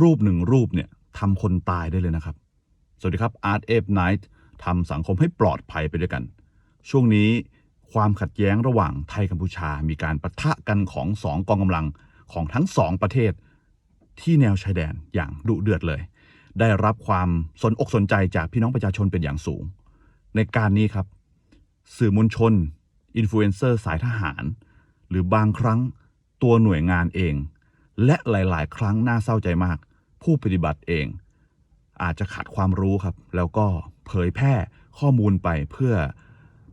รูปหนึ่งรูปเนี่ยทำคนตายได้เลยนะครับ สวัสดีครับ Art Ape Night ทำสังคมให้ปลอดภัยไปด้วยกัน ช่วงนี้ความขัดแย้งระหว่างไทยกัมพูชา มีการปะทะกันของสองกองกำลังของทั้งสองประเทศ ที่แนวชายแดนอย่างดุเดือดเลย ได้รับความสนอกสนใจจากพี่น้องประชาชนเป็นอย่างสูง ในการนี้ครับ สื่อมวลชนอินฟลูเอนเซอร์สายทหาร หรือบางครั้งตัวหน่วยงานเอง และหลาย ๆ ครั้งน่าเศร้าใจมาก ผู้ปฏิบัติเอง อาจจะขาดความรู้ครับ แล้วก็เผยแพร่ข้อมูลไปเพื่อ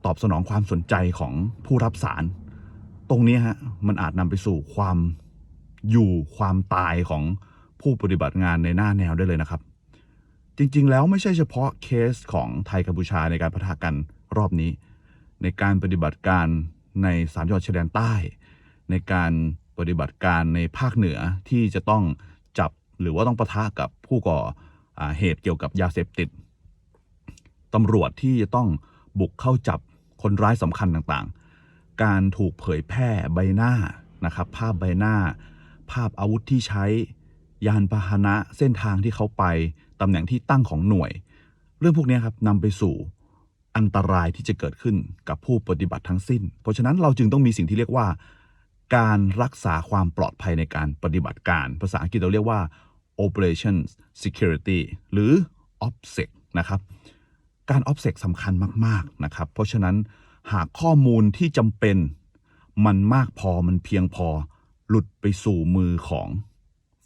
ตอบสนองความสนใจของผู้รับสาร ตรงนี้ฮะมันอาจนำไปสู่ความอยู่ความตายของผู้ปฏิบัติงานในหน้าแนวได้เลยนะครับ จริง ๆ แล้วไม่ใช่เฉพาะเคสของไทยกัมพูชาในการปะทะกันรอบนี้ ในการปฏิบัติการในสามจังหวัดชายแดนใต้ ในการ ปฏิบัติการในภาคเหนือที่จะต้องจับหรือว่าต้องประทะกับผู้ก่ออเหตุเกี่ยวกับยาเสพติดตำรวจที่จะต้องบุกเข้าจับคนร้ายสำคัญต่างๆ การถูกเผยแพร่ใบหน้านะครับ ภาพใบหน้า ภาพอาวุธที่ใช้ ยานพาหนะเส้นทางที่เขาไปตำแหน่งที่ตั้งของหน่วย เรื่องพวกนี้ครับนำไปสู่อันตรายที่จะเกิดขึ้นกับผู้ปฏิบัติทั้งสิ้น เพราะฉะนั้นเราจึงต้องมีสิ่งที่เรียกว่า การรักษาความปลอดภัยในการปฏิบัติการ ภาษาอังกฤษเราเรียกว่า operation security หรือ OPSEC นะครับการ OPSEC สำคัญมากๆนะครับ เพราะฉะนั้นหากข้อมูลที่จำเป็นมันมากพอมันเพียงพอหลุดไปสู่มือของ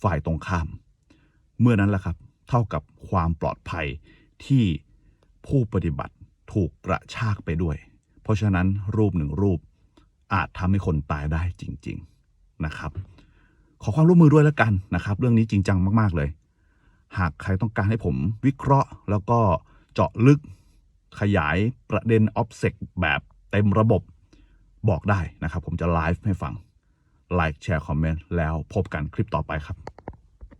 ฝ่ายตรงข้าม เมื่อนั้นแหละครับ เท่ากับความปลอดภัยที่ผู้ปฏิบัติถูกกระชากไปด้วย เพราะฉะนั้นรูปหนึ่งรูป อาจทำให้คนตายได้จริง ๆนะครับ ขอความร่วมมือด้วยแล้วกันนะครับ เรื่องนี้จริงจังมาก ๆ เลย หากใครต้องการให้ผมวิเคราะห์ แล้วก็เจาะลึกขยายประเด็น o b s e c แบบเต็มระบบบอกได้นะครับ ผมจะไลฟ์ให้ฟังไลค์แชร์คอมเมนต์แล้วพบกันคลิปต่อไปครับ